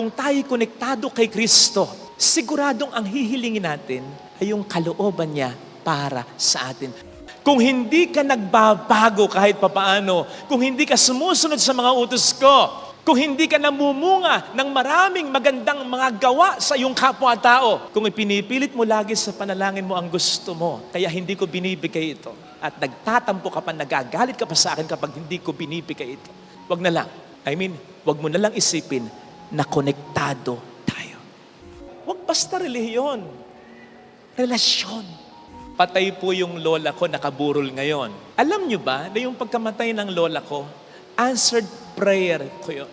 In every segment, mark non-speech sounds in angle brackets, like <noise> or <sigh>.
kung tayo konektado kay Kristo, siguradong ang hihilingin natin ay yung kalooban niya para sa atin. Kung hindi ka nagbabago kahit papaano, kung hindi ka sumusunod sa mga utos ko, kung hindi ka namumunga ng maraming magandang mga gawa sa iyong kapwa-tao, kung ipinipilit mo lagi sa panalangin mo ang gusto mo, kaya hindi ko binibigay ito, at nagtatampo ka pa, nagagalit ka pa sa akin kapag hindi ko binibigay ito, wag na lang. I mean, wag mo na lang isipin na konektado tayo. Wag basta relihiyon. Relasyon. Patay po yung lola ko, nakaburol ngayon. Alam nyo ba na yung pagkamatay ng lola ko, answered prayer ko yun.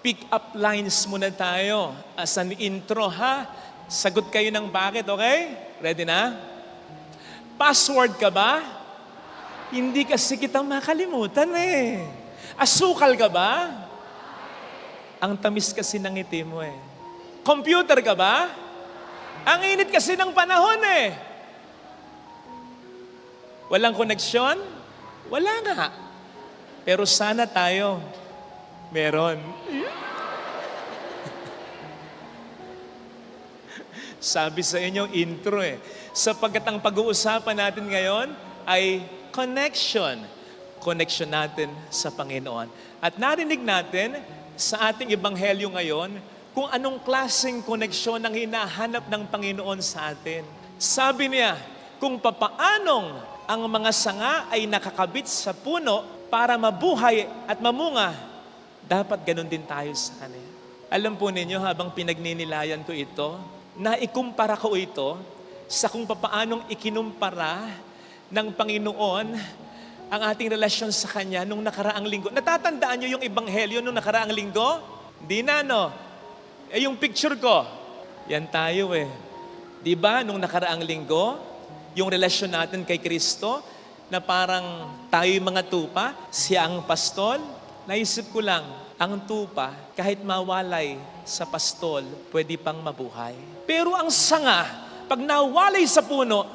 Pick up lines muna tayo as an intro, ha? Sagot kayo ng bakit, okay? Ready na? Password ka ba? Hindi kasi kita makalimutan eh. Asukal ka ba? Ang tamis kasi ng ngiti mo eh. Computer ka ba? Ang init kasi ng panahon eh. Walang koneksyon? Wala nga. Pero sana tayo meron. <laughs> Sabi sa inyo, intro eh. Sapagkat ang pag-uusapan natin ngayon ay connection. Connection natin sa Panginoon. At narinig natin sa ating ebanghelyo ngayon kung anong klaseng koneksyon ang hinahanap ng Panginoon sa atin. Sabi niya, kung papaanong ang mga sanga ay nakakabit sa puno para mabuhay at mamunga, dapat ganun din tayo sa Kanya. Alam po ninyo, habang pinagninilayan ko ito, naikumpara ko ito sa kung papaanong ikinumpara ng Panginoon ang ating relasyon sa Kanya nung nakaraang linggo. Natatandaan niyo yung ebanghelyo nung nakaraang linggo? Di na, no? Eh, yung picture ko, yan tayo eh. Di ba, nung nakaraang linggo, yung relasyon natin kay Kristo, na parang tayo mga tupa, siya ang pastol, naisip ko lang, ang tupa, kahit mawalay sa pastol, pwede pang mabuhay. Pero ang sanga, pag nawalay sa puno,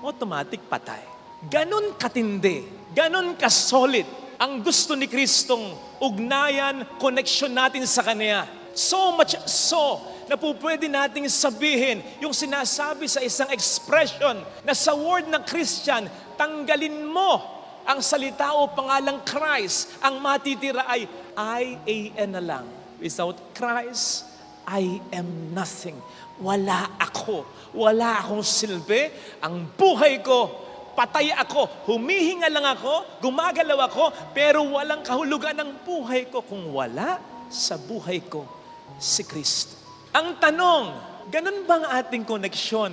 automatic patay. Ganon katindi, ganon kasolid ang gusto ni Kristong ugnayan, connection natin sa Kanya. So much so na po pwede nating sabihin yung sinasabi sa isang expression na sa word ng Christian, tanggalin mo ang salita o pangalang Christ. Ang matitira ay I-A-N na lang. Without Christ, I am nothing. Wala ako. Wala akong silbi. Ang buhay ko, patay ako. Humihinga lang ako, gumagalaw ako, pero walang kahulugan ng buhay ko kung wala sa buhay ko si Kristo. Ang tanong, ganun bang ating koneksyon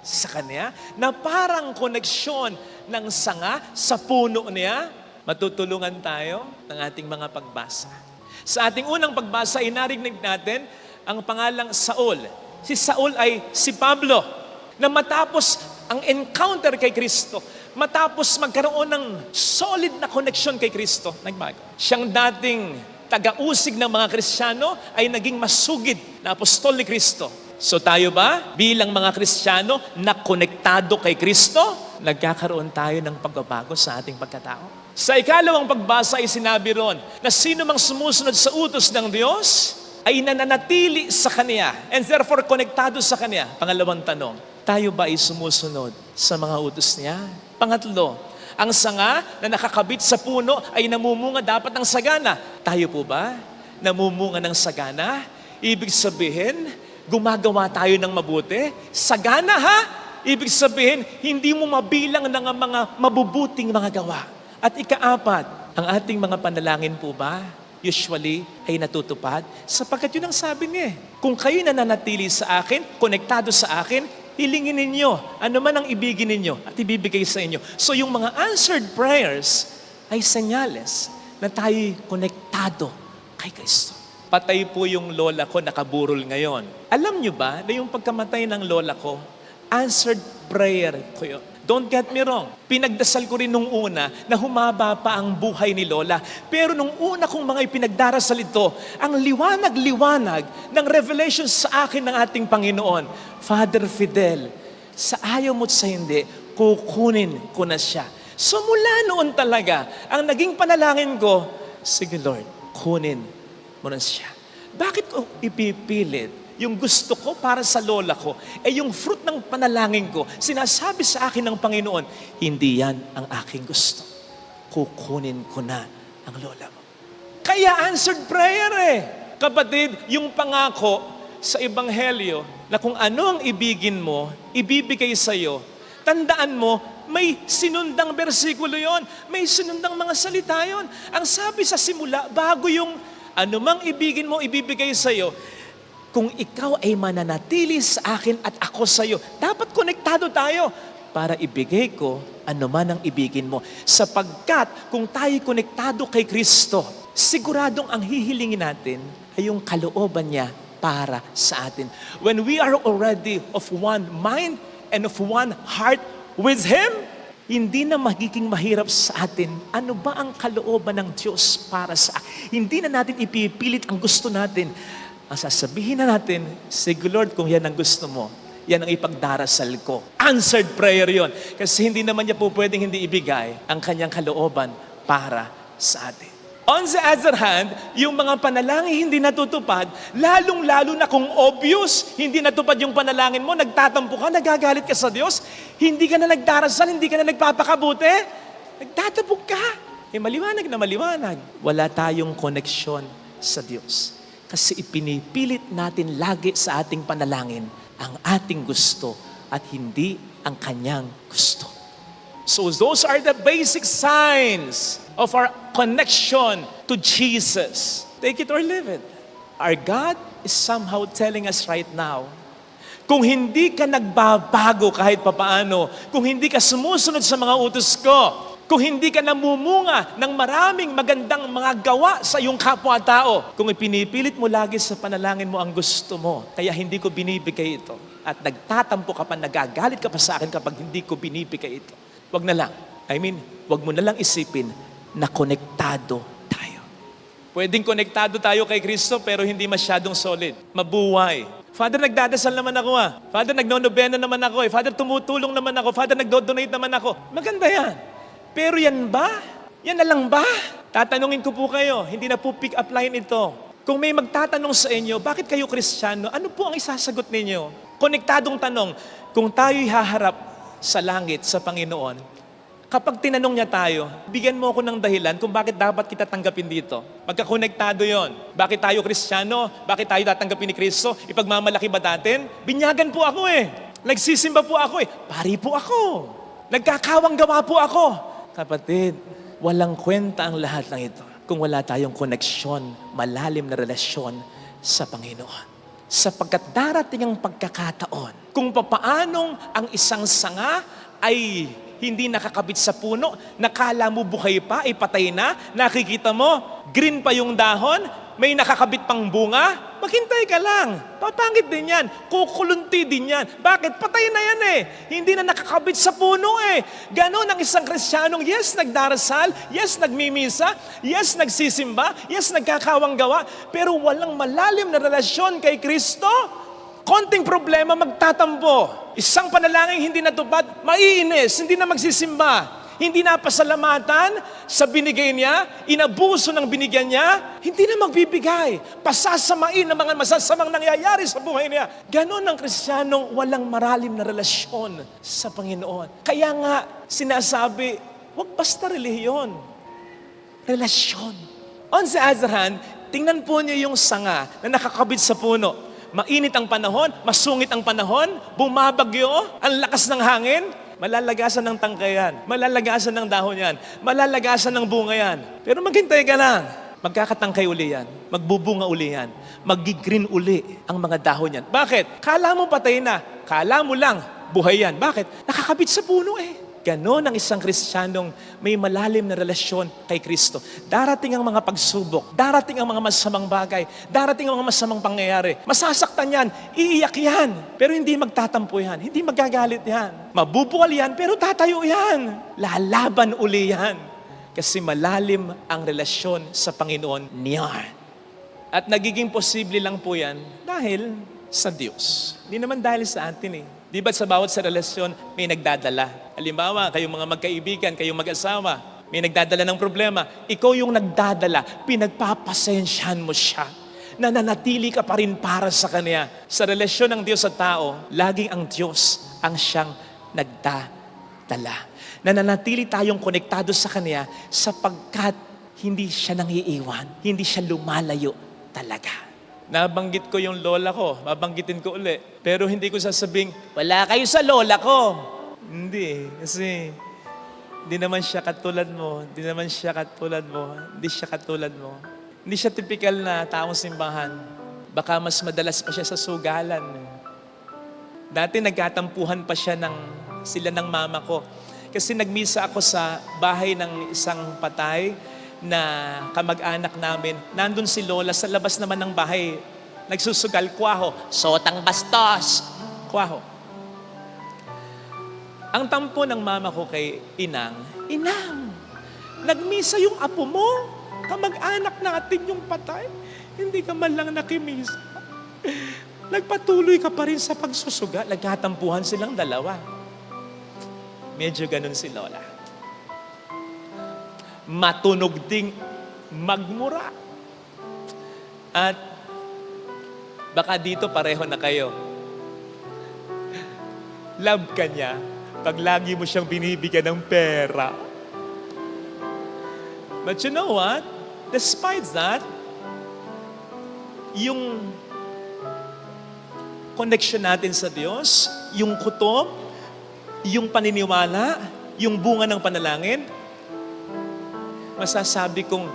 sa Kanya? Na parang koneksyon ng sanga sa puno niya? Matutulungan tayo ng ating mga pagbasa. Sa ating unang pagbasa, inarinig natin ang pangalang Saul. Si Saul ay si Pablo na matapos ang encounter kay Kristo, matapos magkaroon ng solid na connection kay Kristo, nagbago. Siyang dating taga-usig ng mga Kristiyano ay naging masugid na apostol ni Kristo. So tayo ba, bilang mga Kristiyano na konektado kay Kristo, nagkakaroon tayo ng pagbabago sa ating pagkatao? Sa ikalawang pagbasa ay sinabi ron na sino mang sumusunod sa utos ng Diyos ay nananatili sa Kanya and therefore konektado sa Kanya. Pangalawang tanong, tayo ba ay sumusunod sa mga utos niya? Pangatlo, ang sanga na nakakabit sa puno ay namumunga dapat ng sagana. Tayo po ba? Namumunga ng sagana? Ibig sabihin, gumagawa tayo ng mabuti? Sagana ha? Ibig sabihin, hindi mo mabilang ng mga mabubuting mga gawa. At ikaapat, ang ating mga panalangin po ba? Usually ay natutupad sapagkat yun ang sabi niya. Kung kayo nananatili sa akin, konektado sa akin, hilingin ninyo, ano man ang ibigin ninyo at ibibigay sa inyo. So yung mga answered prayers ay senyales na tayo konektado kay Kristo. Patay po yung lola ko, nakaburol ngayon. Alam nyo ba na yung pagkamatay ng lola ko, answered prayer ko yun. Don't get me wrong. Pinagdasal ko rin nung una na humaba pa ang buhay ni Lola. Pero nung una kong mga ipinagdarasal ito, ang liwanag-liwanag ng revelation sa akin ng ating Panginoon, Father Fidel, sa ayaw mo't sa hindi, kukunin ko na siya. So mula noon talaga, ang naging panalangin ko, sige Lord, kunin mo na siya. Bakit ko ipipilit yung gusto ko para sa lola ko, eh yung fruit ng panalangin ko, sinasabi sa akin ng Panginoon, hindi yan ang aking gusto. Kukunin ko na ang lola mo. Kaya answered prayer eh. Kapatid, yung pangako sa Ebanghelyo na kung ano ang ibigin mo, ibibigay sa iyo, tandaan mo, may sinundang bersikulo yon, may sinundang mga salita yon. Ang sabi sa simula, bago yung anumang ibigin mo, ibibigay sa iyo, kung ikaw ay mananatili sa akin at ako sa iyo, dapat konektado tayo para ibigay ko ano man ang ibigin mo. Sapagkat kung tayo konektado kay Kristo, siguradong ang hihilingin natin ay yung kalooban niya para sa atin. When we are already of one mind and of one heart with Him, hindi na magiging mahirap sa atin. Ano ba ang kalooban ng Diyos para sa Hindi na natin ipipilit ang gusto natin. Ang sasabihin na natin, sige Lord, kung yan ang gusto mo, yan ang ipagdarasal ko. Answered prayer yon. Kasi hindi naman niya po pwedeng hindi ibigay ang kanyang kalooban para sa atin. On the other hand, yung mga panalangin hindi natutupad, lalong-lalo na kung obvious, hindi natupad yung panalangin mo, nagtatampo ka, nagagalit ka sa Diyos, hindi ka na nagdarasal, hindi ka na nagpapakabuti, nagtatampo ka. Eh maliwanag na maliwanag. Wala tayong koneksyon sa Diyos. Kasi ipinipilit natin lagi sa ating panalangin ang ating gusto at hindi ang kanyang gusto. So those are the basic signs of our connection to Jesus. Take it or leave it. Our God is somehow telling us right now, kung hindi ka nagbabago kahit papaano, kung hindi ka sumusunod sa mga utos ko, kung hindi ka namumunga ng maraming magandang mga gawa sa iyong kapwa-tao, kung ipinipilit mo lagi sa panalangin mo ang gusto mo, kaya hindi ko binibigay ito, at nagtatampo ka pa, nagagalit ka pa sa akin kapag hindi ko binibigay ito, wag na lang. I mean, wag mo na lang isipin na konektado tayo. Pwedeng konektado tayo kay Kristo pero hindi masyadong solid. Mabuhay. Father, nagdadasal naman ako ah. Father, nagnonobena naman ako eh. Father, tumutulong naman ako. Father, nagdo-donate naman ako. Maganda yan. Pero yan ba? Yan na lang ba? Tatanungin ko po kayo, hindi na po pick up line ito. Kung may magtatanong sa inyo, bakit kayo kristyano? Ano po ang isasagot ninyo? Konektadong tanong, kung tayo'y haharap sa langit, sa Panginoon, kapag tinanong niya tayo, bigyan mo ako ng dahilan kung bakit dapat kita tanggapin dito. Magkakonektado yon. Bakit tayo kristyano? Bakit tayo tatanggapin ni Kristo? Ipagmamalaki ba natin? Binyagan po ako eh. Nagsisimba po ako eh. Pari po ako. Nagkakawang gawa po ako. Kapatid, walang kwenta ang lahat ng ito kung wala tayong koneksyon, malalim na relasyon sa Panginoon. Sapagkat darating ang pagkakataon kung papaanong ang isang sanga ay hindi nakakabit sa puno, nakala mo buhay pa, ipatay na, nakikita mo, green pa yung dahon, may nakakabit pang bunga, maghintay ka lang. Papangit din yan. Kukulunti din yan. Bakit? Patay na yan eh. Hindi na nakakabit sa puno eh. Ganon ang isang kristyanong, yes, nagdarasal, yes, nagmimisa, yes, nagsisimba, yes, nagkakawang gawa, pero walang malalim na relasyon kay Kristo. Konting problema, magtatampo. Isang panalangin hindi natupad, maiinis, hindi na magsisimba. Hindi na pasalamatan sa binigay niya, inabuso ng binigyan niya, hindi na magbibigay. Pasasamain ng mga masasamang nangyayari sa buhay niya. Ganon ang kristyanong walang maralim na relasyon sa Panginoon. Kaya nga, sinasabi, huwag basta relihiyon. Relasyon. On the other hand, tingnan po niyo yung sanga na nakakabit sa puno. Mainit ang panahon, masungit ang panahon, bumabagyo, ang lakas ng hangin, malalagasan ng tangkayan, malalagasan ng dahon yan, malalagasan ng bunga yan. Pero maghintay ka lang. Magkakatangkay uli yan. Magbubunga uli yan. Magigreen uli ang mga dahon yan. Bakit? Kala mo patay na. Kala mo lang buhay yan. Bakit? Nakakabit sa puno eh. Ganon ang isang kristyanong may malalim na relasyon kay Kristo. Darating ang mga pagsubok, darating ang mga masamang bagay, darating ang mga masamang pangyayari. Masasaktan yan, iiyak yan, pero hindi magtatampo yan, hindi magagalit yan. Mabubuwal yan, pero tatayo yan. Lalaban uli yan. Kasi malalim ang relasyon sa Panginoon niya. At nagiging posible lang po yan dahil sa Diyos. Hindi naman dahil sa atin eh. Di ba sa bawat sa relasyon, may nagdadala. Halimbawa, kayong mga magkaibigan, kayong mag-asawa, may nagdadala ng problema. Ikaw yung nagdadala, pinagpapasensyahan mo siya. nananatili ka pa rin para sa Kanya. Sa relasyon ng Diyos sa tao, laging ang Diyos ang siyang nagdadala. Nananatili tayong konektado sa Kanya sapagkat hindi siya nangiiwan, hindi siya lumalayo talaga. Nabanggit ko yung lola ko, babanggitin ko uli. Pero hindi ko sasabing, wala kayo sa lola ko. Hindi, kasi hindi naman siya katulad mo, hindi naman siya katulad mo, hindi siya katulad mo. Hindi siya typical na taong simbahan. Baka mas madalas pa siya sa sugalan. Dati nagkatampuhan pa siya ng sila ng mama ko. Kasi nagmisa ako sa bahay ng isang patay na kamag-anak namin. Nandun si Lola sa labas naman ng bahay. Nagsusugal, kwaho. Sotang bastos. Kwaho. Ang tampo ng mama ko kay Inang, Inang, nagmisa yung apo mo. Kamag-anak natin yung patay. Hindi ka man lang nakimisa. Nagpatuloy ka pa rin sa pagsusuga. Nagkatampuhan silang dalawa. Medyo ganun si Lola. Matunog ding magmura. At baka dito pareho na kayo. Love ka niya pag lagi mo siyang binibigyan ng pera. But you know what? Despite that, yung connection natin sa Diyos, yung kutob, yung paniniwala, yung bunga ng panalangin, masasabi kong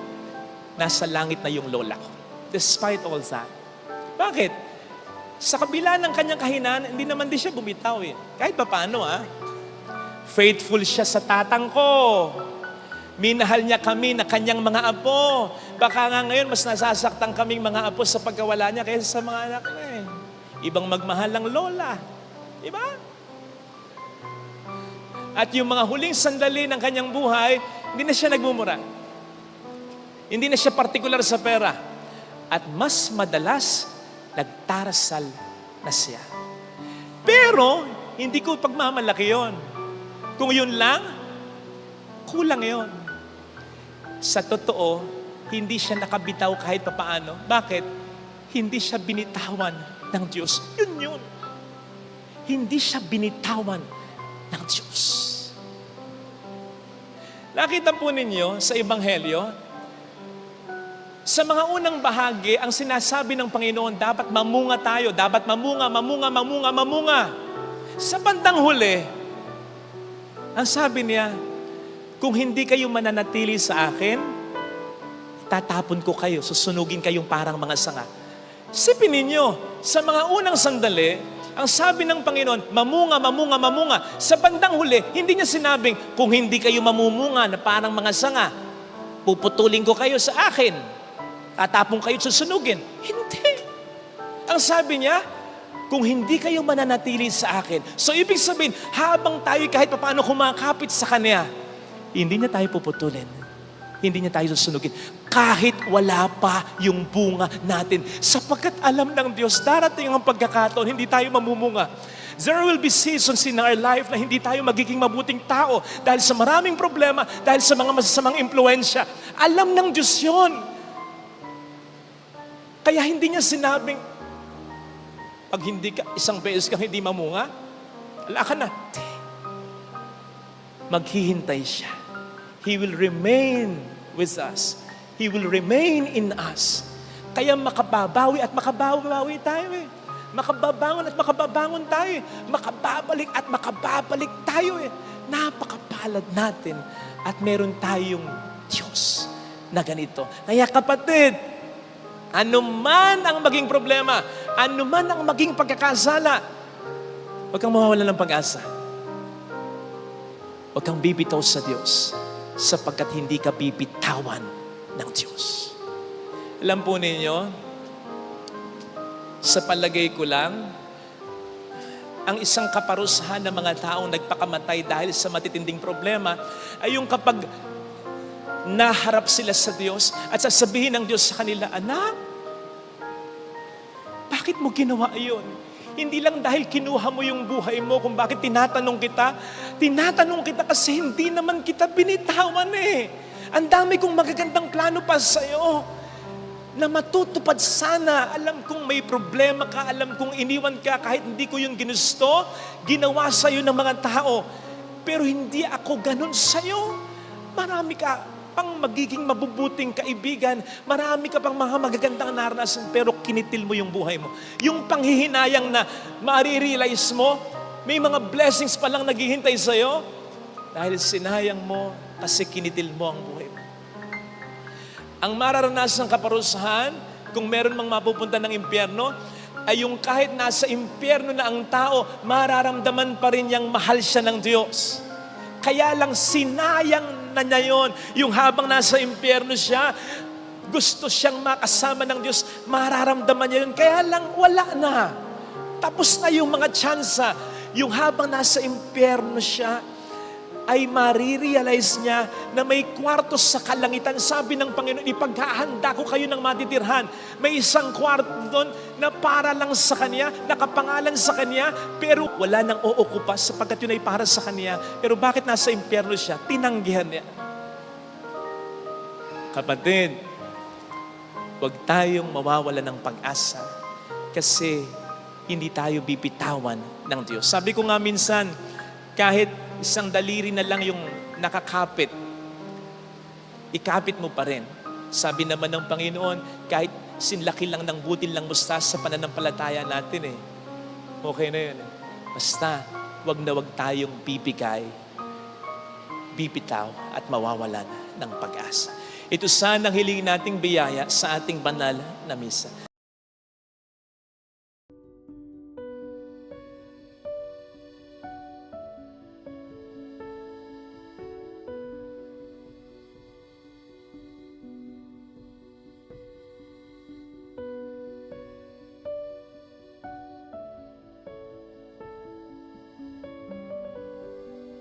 nasa langit na yung lola ko. Despite all that. Bakit? Sa kabila ng kanyang kahinaan, hindi naman din siya bumitaw eh. Kahit pa paano ah. Faithful siya sa tatang ko. Minahal niya kami na kanyang mga apo. Baka nga ngayon mas nasasaktan kaming mga apo sa pagkawala niya kaysa sa mga anak niya eh. Ibang magmahal ng lola. Diba? At yung mga huling sandali ng kanyang buhay, hindi na siya nagmumura. Hindi na siya partikular sa pera. At mas madalas, nagtarasal na siya. Pero, hindi ko pagmamalaki yon. Kung yun lang, kulang yon. Sa totoo, hindi siya nakabitaw kahit papaano. Bakit? Hindi siya binitawan ng Diyos. Yun yun. Hindi siya binitawan ng Diyos. Nakita po ninyo sa Ebanghelyo, sa mga unang bahagi, ang sinasabi ng Panginoon, dapat mamunga tayo, dapat mamunga, mamunga, mamunga, mamunga. Sa bandang huli, ang sabi niya, kung hindi kayo mananatili sa akin, tatapon ko kayo, susunugin kayong parang mga sanga. Sipin ninyo, sa mga unang sandali, ang sabi ng Panginoon, mamunga, mamunga, mamunga. Sa bandang huli, hindi niya sinabing, kung hindi kayo mamumunga na parang mga sanga, puputulin ko kayo sa akin. Tatapong kayo at susunugin. Hindi. Ang sabi niya, kung hindi kayo mananatili sa akin. So ibig sabihin, habang tayo kahit paano kumakapit sa Kanya, hindi niya tayo puputulin. Hindi niya tayo susunugin. Kahit wala pa yung bunga natin. Sapagkat alam ng Diyos, darating ang pagkakataon, hindi tayo mamumunga. There will be seasons in our life na hindi tayo magiging mabuting tao dahil sa maraming problema, dahil sa mga masasamang impluensya. Alam ng Diyos yon. Kaya hindi niya sinabing, pag hindi ka, isang beses kang hindi mamunga, wala ka na. Maghihintay siya. He will remain with us. He will remain in us. Kaya makababawi at makababawi tayo eh. Makababangon at makababangon tayo eh. Makababalik at makababalik tayo eh. Napakapalad natin at meron tayong Diyos na ganito. Kaya kapatid, ano man ang maging problema, ano man ang maging pagkakasala, huwag kang mawawala ng pag-asa. Huwag kang bibitaw sa Diyos sapagkat hindi ka bibitawan ng Diyos. Alam po ninyo, sa palagay ko lang, ang isang kaparusahan ng mga taong nagpakamatay dahil sa matitinding problema ay yung kapag naharap sila sa Diyos at sasabihin ng Diyos sa kanila, Anak, bakit mo ginawa iyon? Hindi lang dahil kinuha mo yung buhay mo kung bakit tinatanong kita. Tinatanong kita kasi hindi naman kita binitawan eh. Ang dami kong magagandang plano pa sa'yo. na matutupad sana. Alam kong may problema ka, alam kong iniwan ka kahit hindi ko yun ginusto, ginawa sa'yo ng mga tao. Pero hindi ako ganun sa'yo. Marami ka pang magiging mabubuting kaibigan. Marami ka pang mga magagandang naranasan pero kinitil mo yung buhay mo. Yung panghihinayang na marirealize mo, may mga blessings pa lang naghihintay sa'yo dahil sinayang mo kasi kinitil mo ang buhay mo. Ang mararanasan kaparusahan, kung meron mang mapupunta ng impyerno, ay yung kahit nasa impyerno na ang tao, mararamdaman pa rin niyang mahal siya ng Diyos. Kaya lang sinayang na niya yon. Yung habang nasa impyerno siya, gusto siyang makasama ng Diyos, mararamdaman niya yun. Kaya lang wala na. Tapos na yung mga tsansa. Yung habang nasa impyerno siya, ay marirealize niya na may kwarto sa kalangitan. Sabi ng Panginoon, ipaghahanda ko kayo ng matitirhan. May isang kwarto doon na para lang sa Kanya, nakapangalan sa Kanya, pero wala nang uukupa sapagkat yun ay para sa Kanya. Pero bakit nasa impyerno siya? Tinanggihan niya. Kapatid, huwag tayong mawawala ng pag-asa kasi hindi tayo bibitawan ng Diyos. Sabi ko nga minsan, kahit isang daliri na lang yung nakakapit, ikapit mo pa rin. Sabi naman ng Panginoon, kahit sinlaki lang ng butil ng mustas sa pananampalataya natin eh. Okay na yun eh. Basta, wag na wag tayong bibigay, bibitaw at mawawalan ng pag-asa. Ito sana ang hilingin nating biyaya sa ating banal na misa.